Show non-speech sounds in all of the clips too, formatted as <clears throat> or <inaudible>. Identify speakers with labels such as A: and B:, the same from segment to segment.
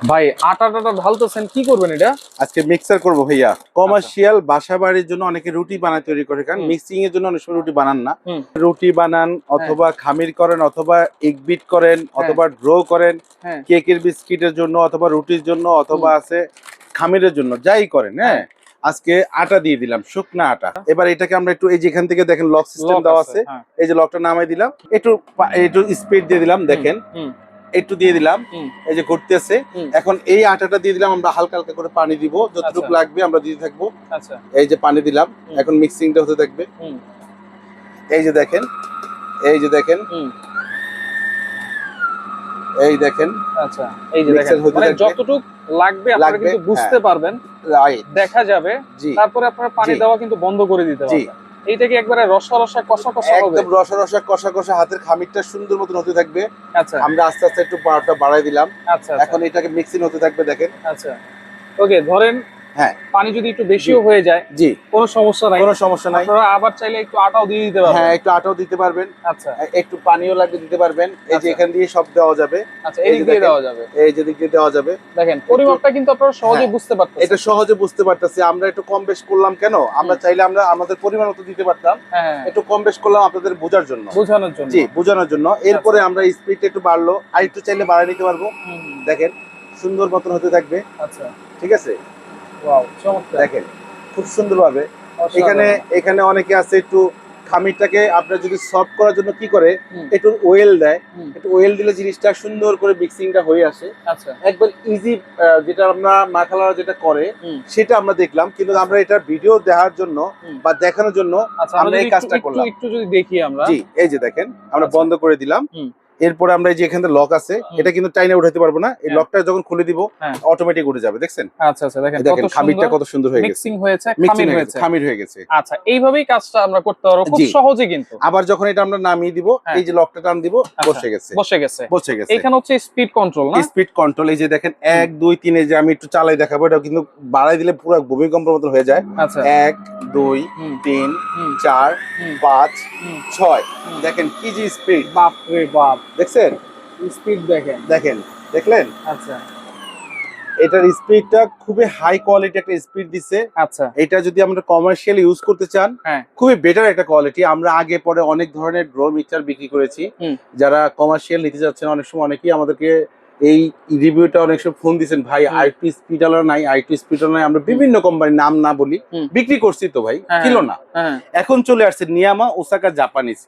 A: ভাই আটা টাটা ঢালতেছেন কি করবেন এটা?
B: আজকে মিক্সার করব ভাইয়া। কমার্শিয়াল
A: আচ্ছা।
B: বাসা বাড়ির জন্য অনেকে রুটি বানায় তৈরি করে কারণ মিক্সিং এর জন্য অনেক সময় রুটি বানান না। রুটি বানান অথবা খামির করেন অথবা এগ বিট করেন অথবা ড্র করেন
A: হ্যাঁ।
B: কেকের বিস্কিটের জন্য অথবা রুটির জন্য অথবা আছে খামিরের জন্য যাই করেন হ্যাঁ? আজকে আটা দিয়ে দিলাম শুকনা আটা। এবার এটাকে আমরা একটু এই যেখান থেকে দেখেন লক সিস্টেম দেওয়া আছে
A: হ্যাঁ।
B: এই যে লকটা নামাই দিলাম একটু একটু স্পিড দিয়ে দিলাম দেখেন। একটু দিয়ে দিলাম। এই যে ঘুরতেছে। এখন এই আটাটা দিয়ে দিলাম আমরা হালকা হালকা করে পানি দিব। যতটুকু
A: আচ্ছা।
B: লাগবে আমরা দিয়ে থাকব।
A: আচ্ছা।
B: এই যে পানি দিলাম। এখন মিক্সিংটা হতে থাকবে। এই যে দেখেন। এই যে দেখেন। এই দেখেন।
A: আচ্ছা। এই যে দেখেন। মানে। যতটুক লাগবে আপনারা
B: লাগবে,
A: কিন্তু বুঝতে
B: হ্যাঁ।
A: পারবেন। দেখা যাবে। তারপরে আপনারা পানি দেওয়া কিন্তু বন্ধ করে দিতে পারবেন। এইটা কি একবারে রসা রসা কষা কষা হবে?
B: একদম রসা রসা কষা কষা হাতের খামিরটা সুন্দর মতন হতে থাকবে।
A: আচ্ছা।
B: আমরা আস্তে আস্তে একটু পাওয়ারটা বাড়াই দিলাম।
A: আচ্ছা
B: এখন এটাকে মিক্সিং হতে থাকবে দেখেন।
A: আচ্ছা। ওকে ধরেন
B: হ্যাঁ।
A: পানি যদি একটু বেশিও হয়ে যায়
B: জি।
A: কোনো সমস্যা নাই।
B: কোনো সমস্যা নাই।
A: আপনারা আবার চাইলে একটু আটাও দিয়ে দিতে পারবেন।
B: হ্যাঁ একটু আটাও দিতে পারবেন।
A: আচ্ছা।
B: একটু পানিও লাগবে দিতে পারবেন। এই যে
A: আচ্ছা।
B: এখান দিয়ে সব দেওয়া যাবে।
A: আচ্ছা
B: এই
A: দিয়ে দেওয়া যাবে।
B: এই যে দিক দিয়ে দেওয়া যাবে।
A: দেখেন পরিমাপটা কিন্তু আপনারা সহজেই
B: হ্যাঁ।
A: বুঝতে পারতেছেন।
B: এটা সহজে বুঝতে পারতেছি। আমরা একটু কম বেশ করলাম কেন? আমরা চাইলে আমরা আমাদের পরিমাণ মতো দিতে পারতাম।
A: হ্যাঁ হ্যাঁ,
B: একটু কম বেশ করলাম আপনাদের বোঝার জন্য।
A: বোঝানোর জন্য।
B: জি বোঝানোর জন্য। এরপরে আমরা স্পিড একটু বাড়লো। আর একটু চাইলে বাড়াই নিতে পারব। দেখেন সুন্দর মতন হতে থাকবে।
A: আচ্ছা।
B: ঠিক আছে? দেখেন খুব সুন্দরভাবে। এখানে এখানে অনেকে আছে একটু খামিরটাকে আপনার যদি সফট করার জন্য কি করে একটু ওয়েল দেয়। একটু ওয়েল দিলে জিনিসটা সুন্দর করে মিক্সিংটা হয়ে আসে।
A: আচ্ছা।
B: একবার ইজি যেটা আমরা মাখালারা যেটা করে সেটা আমরা দেখলাম। কিন্তু আমরা এটা ভিডিও দেখার জন্য বা দেখানোর জন্য
A: আচ্ছা
B: আমরা এই কাজটা করলাম।
A: একটু যদি দেখি আমরা।
B: জি এই যে দেখেন আমরা
A: আচ্ছা।
B: বন্ধ করে দিলাম। এরপরে আমরা এই যে এখানে লক আছে এটা কিন্তু টাইনে উঠাতে পারব না এই
A: হ্যাঁ।
B: লকটা যখন খুলে দিব
A: হ্যাঁ।
B: অটোমেটিক উঠে যাবে দেখছেন?
A: আচ্ছা আচ্ছা দেখেন
B: দেখেন
A: কত
B: খামিরটা কত সুন্দর হয়ে গেছে।
A: মিক্সিং হয়েছে খামির
B: হয়ে গেছে
A: হয়েছে।
B: খামির হয়ে গেছে।
A: আচ্ছা এইভাবেই কাজটা আমরা করতে পারব খুব সহজে কিন্তু।
B: আবার যখন এটা আমরা নামিয়ে দিব
A: হ্যাঁ।
B: এই যে লকটা টান দিব
A: আচ্ছা।
B: বসে গেছে।
A: বসে গেছে।
B: বসে গেছে।
A: এখানে হচ্ছে স্পিড কন্ট্রোল না?
B: স্পিড কন্ট্রোল এই যে দেখেন এক দুই তিন যে আমি একটু চালাই দেখাবো এটা কিন্তু বাড়াই দিলে পুরো ভূমিকম্পের মতো হয়ে যায়।
A: আচ্ছা।
B: এক দুই
A: হুম,
B: তিন
A: হুম,
B: চার
A: হুম,
B: পাঁচ
A: হুম,
B: ছয়।
A: হুম।
B: দেখেন কি যে স্পিড
A: বাপ রে বাপ।
B: দেখছেন?
A: স্পিড দেখেন।
B: দেখেন দেখলেন?
A: আচ্ছা।
B: এটার স্পিডটা খুবই হাই কোয়ালিটি একটা স্পিড দিছে।
A: আচ্ছা।
B: এটা যদি আমরা কমার্শিয়াল ইউজ করতে চান
A: হ্যাঁ।
B: খুবই বেটার একটা কোয়ালিটি আমরা আগে পরে অনেক ধরনের ড্রো মিটার বিক্রি করেছি। যারা কমার্শিয়াল নিতে যাচ্ছেন অনেক সময় অনেকেই আমাদেরকে এই রিভিউটা অনেক সময় ফোন দিচ্ছেন ভাই
A: হুম।
B: আই টু নাই আই টু স্পিড নাই আমরা বিভিন্ন কোম্পানির নাম না বলি বিক্রি করছি তো ভাই
A: হ্যাঁ,
B: ছিল না।
A: হ্যাঁ
B: এখন চলে আসছে নিয়ামা ওসাকা জাপানিজ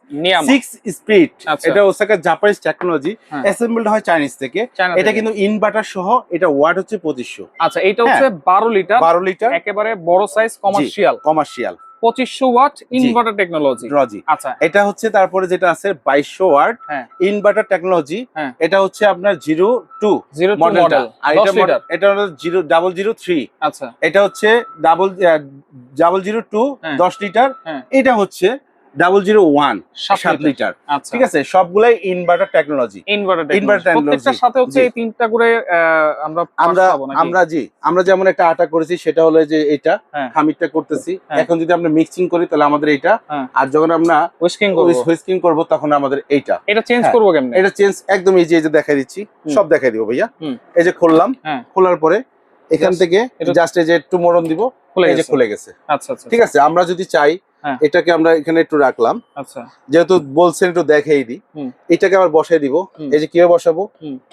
B: সিক্স স্পিড। এটা ওসাকা জাপানিজ টেকনোলজি
A: হ্যাঁ।
B: অ্যাসেম্বলড হয় চাইনিজ থেকে। এটা কিন্তু ইনভার্টার সহ এটা ওয়াট হচ্ছে পঁচিশশো।
A: আচ্ছা এটা হচ্ছে বারো লিটার।
B: বারো লিটার।
A: একেবারে বড় সাইজ কমার্শিয়াল
B: কমার্শিয়াল
A: পঁচিশশো ওয়াট ইনভার্টার টেকনোলজি আচ্ছা।
B: এটা হচ্ছে তারপরে যেটা আছে বাইশশো ওয়াট
A: হ্যাঁ।
B: ইনভার্টার টেকনোলজি
A: হ্যাঁ।
B: এটা হচ্ছে আপনার জিরো টু
A: জিরো টু
B: মডেলটা আর এটা এটা হলো জিরো ডাবল জিরো থ্রি
A: আচ্ছা।
B: এটা হচ্ছে ডাবল ডাবল জিরো টু
A: হ্যাঁ।
B: দশ লিটার
A: হ্যাঁ।
B: এটা হচ্ছে ডাবল জিরো ওয়ান
A: সাত লিটার আচ্ছা।
B: ঠিক আছে? সবগুলাই ইনভার্টার টেকনোলজি
A: ইনভার্টার টেকনোলজি সাথে হচ্ছে এই তিনটা করে আমরা
B: আমরা? আমরা জি আমরা যেমন একটা আটা করেছি সেটা হলো যে এটা
A: হ্যাঁ।
B: খামিরটা করতেছি।
A: হ্যাঁ।
B: এখন যদি আমরা মিক্সিং করি তাহলে আমাদের এটা
A: হ্যাঁ।
B: আর যখন আমরা
A: হুইস্কিং করব।
B: হুইস্কিং করব তখন আমাদের এইটা।
A: এটা চেঞ্জ। করব কেমনে?
B: এটা চেঞ্জ একদম যে এই যে দেখাই দিচ্ছি। সব দেখাই দিব ভাইয়া। এই যে খুললাম। খোলার পরে এখান থেকে জাস্ট এই যে একটু মরণ দিব
A: খুলে
B: এই যে
A: গেছে।
B: খুলে গেছে।
A: আচ্ছা আচ্ছা
B: ঠিক আছে? আমরা যদি চাই। এটাকে আমরা এখানে একটু রাখলাম।
A: আচ্ছা।
B: যেহেতু বলছেন একটু দেখাই দিই। এটাকে আবার বসাই দিব। এই যে কীভাবে বসাবো?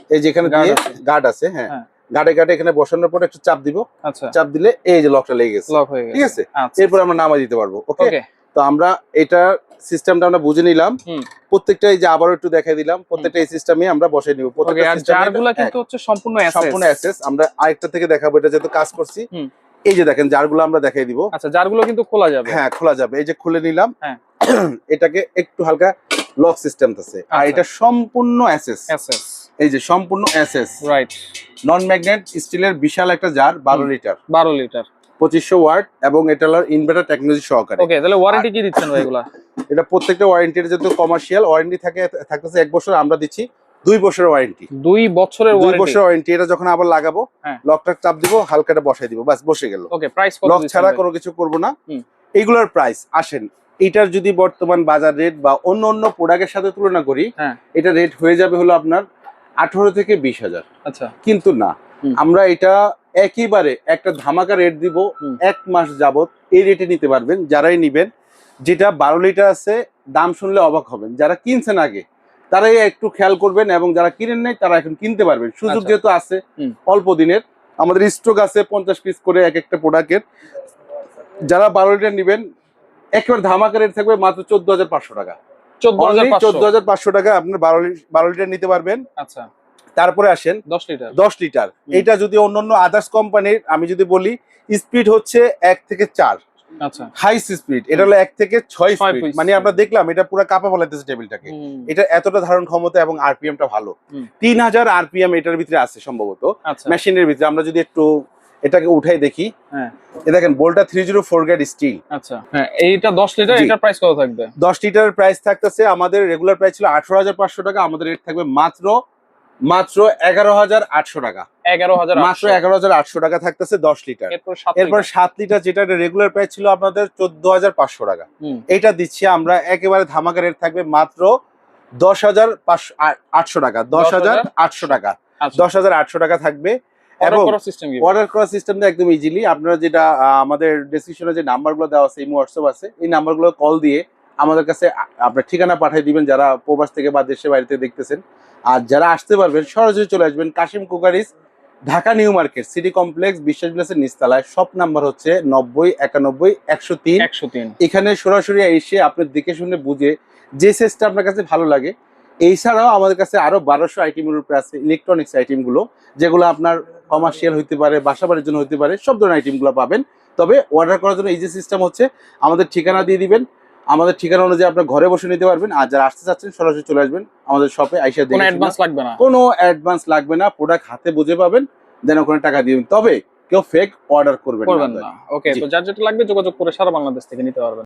B: এই যে এখানে দিয়ে গার্ড আছে হ্যাঁ।
A: হ্যাঁ।
B: গার্ডে গার্ডে এখানে বসানোর পর একটু চাপ দিব।
A: আচ্ছা।
B: চাপ দিলে এই যে লকটা লেগে গেছে।
A: হয়ে
B: ঠিক আছে?
A: আচ্ছা।
B: এরপর আমরা নামাই দিতে পারব ওকে? তো আমরা এটা সিস্টেমটা আমরা বুঝে নিলাম। প্রত্যেকটা এই যে আবারও একটু দেখাই দিলাম প্রত্যেকটা এই সিস্টেমে আমরা বসাই নিব। প্রত্যেকটা
A: কিন্তু হচ্ছে সম্পূর্ণ
B: হ্যাঁ, সম্পূর্ণ অ্যাসেস আমরা আরেকটা থেকে দেখাবো এটা যেহেতু কাজ করছি। এই যে দেখেন জারগুলো আমরা দেখাই দিব।
A: আচ্ছা জারগুলো কিন্তু খোলা যাবে।
B: হ্যাঁ খোলা যাবে। এই যে খুলে নিলাম।
A: হ্যাঁ। <clears throat>
B: এটাকে একটু হালকা লক সিস্টেম আছে। আর
A: আচ্ছা।
B: এটা সম্পূর্ণ অ্যাসেস।
A: অ্যাসেস।
B: এই যে সম্পূর্ণ অ্যাসেস।
A: রাইট।
B: নন ম্যাগনেট স্টিলের বিশাল একটা জার বারো
A: হুম।
B: লিটার।
A: বারো লিটার।
B: পঁচিশশো ওয়াট এবং এটা হলো ইনভার্টার টেকনোলজি সহকারে।
A: ওকে তাহলে ওয়ারেন্টি কি দিচ্ছেন ভাই এগুলা?
B: এটা প্রত্যেকটা ওয়ারেন্টির যেহেতু কমার্শিয়াল ওয়ারেন্টি থাকে থাকতেছে এক বছর আমরা দিচ্ছি। দুই বছরের ওয়ারেন্টি
A: দুই বছরের
B: দুই
A: ওয়ারেন্টি
B: বছর ওয়ারেন্টি এটা যখন আবার লাগাবো
A: হ্যাঁ।
B: লকটা চাপ দিব হালকাটা বসাই দিব বাস বসে গেল।
A: ওকে প্রাইস
B: লক ছাড়া কোনো কিছু করব না।
A: হুম।
B: এইগুলোর প্রাইস আসেন এটার যদি বর্তমান বাজার রেট বা অন্য অন্য প্রোডাক্টের সাথে তুলনা করি
A: হ্যাঁ।
B: এটা রেট হয়ে যাবে হলো আপনার আঠারো থেকে বিশ হাজার।
A: আচ্ছা।
B: কিন্তু না আমরা এটা একইবারে একটা ধামাকা রেট দিব এক মাস যাবত এই রেটে নিতে পারবেন যারাই নিবেন। যেটা বারো লিটার আছে দাম শুনলে অবাক হবেন। যারা কিনছেন আগে তারাই একটু খেয়াল করবেন এবং যারা কিনেন নাই তারা এখন কিনতে পারবেন। সুযোগ
A: আচ্ছা।
B: যেহেতু আছে অল্প দিনের। আমাদের স্টক আছে পঞ্চাশ পিস করে এক একটা প্রোডাক্টের যারা বারো লিটার নিবেন একেবারে ধামাকা রেট থাকবে মাত্র চোদ্দ হাজার পাঁচশো টাকা।
A: চোদ্দ হাজার
B: পাঁচশো। টাকা আপনার বারো বারো লিটার নিতে পারবেন।
A: আচ্ছা।
B: তারপরে আসেন
A: দশ লিটার
B: দশ লিটার। এটা যদি অন্যান্য আদার্স কোম্পানির আমি যদি বলি স্পিড হচ্ছে এক থেকে চার। হাই স্পিড এটা হলো এক থেকে ছয় স্পিড মানে আমরা দেখলাম এটা পুরো কাপা ফলাইতেছে টেবিলটাকে। এটা এতটা ধারণ ক্ষমতা এবং আরপিএম টা ভালো তিন হাজার আরপিএম এটার ভিতরে আছে সম্ভবত।
A: আচ্ছা।
B: মেশিনের ভিতরে। আমরা যদি একটু এটাকে উঠাই দেখি।
A: হ্যাঁ।
B: এ দেখেন বোল্টা three zero four grade steel
A: আচ্ছা। হ্যাঁ এইটা দশ লিটার এটার প্রাইস কত থাকবে?
B: দশ লিটারের প্রাইস থাকতেছে আমাদের রেগুলার প্রাইস ছিল আঠারো হাজার পাঁচশো টাকা। আমাদের রেট থাকবে মাত্র মাত্র এগারো হাজার আটশো টাকা।
A: এগারো হাজার
B: মাত্র এগারো হাজার আটশো টাকা থাকতেছে দশ লিটার।
A: এরপর সাত লিটার।
B: যেটা রেগুলার প্রাইস ছিল আপনাদের চোদ্দ হাজার পাঁচশো টাকা। এটা দিচ্ছি আমরা একেবারে ধামাকা রেট থাকবে মাত্র দশ হাজার পাঁচশো আটশো টাকা। দশ হাজার আটশো টাকা। দশ হাজার আটশো টাকা থাকবে।
A: অর্ডার
B: এবং অর্ডার করার সিস্টেমটা একদম ইজিলি আপনারা যেটা আমাদের ডেসক্রিপশনে যে নাম্বারগুলো দেওয়া আছে এই হোয়াটসঅ্যাপ আছে এই নাম্বারগুলো কল দিয়ে আমাদের কাছে আপনার ঠিকানা পাঠিয়ে দিবেন যারা প্রবাস থেকে বা দেশে বাড়িতে দেখতেছেন। আর যারা আসতে পারবেন সরাসরি চলে আসবেন Kashim cookeries Dhaka new market city complex Biswas বিলাসের নিচতলায়। শপ নাম্বার হচ্ছে নব্বই একানব্বই একশো তিন।
A: একশো তিন।
B: এখানে সরাসরি এসে আপনি দেখে শুনে বুঝে যে সেটটা আপনার কাছে ভালো লাগে। এছাড়াও আমাদের কাছে আরও বারোশো আইটেমের উপরে আছে ইলেকট্রনিক্স আইটেমগুলো যেগুলো আপনার কমার্শিয়াল হইতে পারে বাসা বাড়ির জন্য হতে পারে সব ধরনের আইটেমগুলো পাবেন। তবে অর্ডার করার জন্য এই যে সিস্টেম হচ্ছে আমাদের ঠিকানা দিয়ে দিবেন। আমাদের ঠিকানা অনুযায়ী আপনার ঘরে বসে নিতে পারবেন। আর যারা আসতে চাচ্ছেন সরাসরি চলে আসবেন আমাদের শপে আইসা দেখে
A: অ্যাডভান্স লাগবে না।
B: কোনো অ্যাডভান্স লাগবে না। প্রোডাক্ট হাতে বুঝে পাবেন দেন ওখানে টাকা দিবেন তবে কেউ ফেক অর্ডার করবেন না
A: ওকে তো যার যেটা লাগবে যোগাযোগ করে সারা বাংলাদেশ থেকে নিতে পারবেন।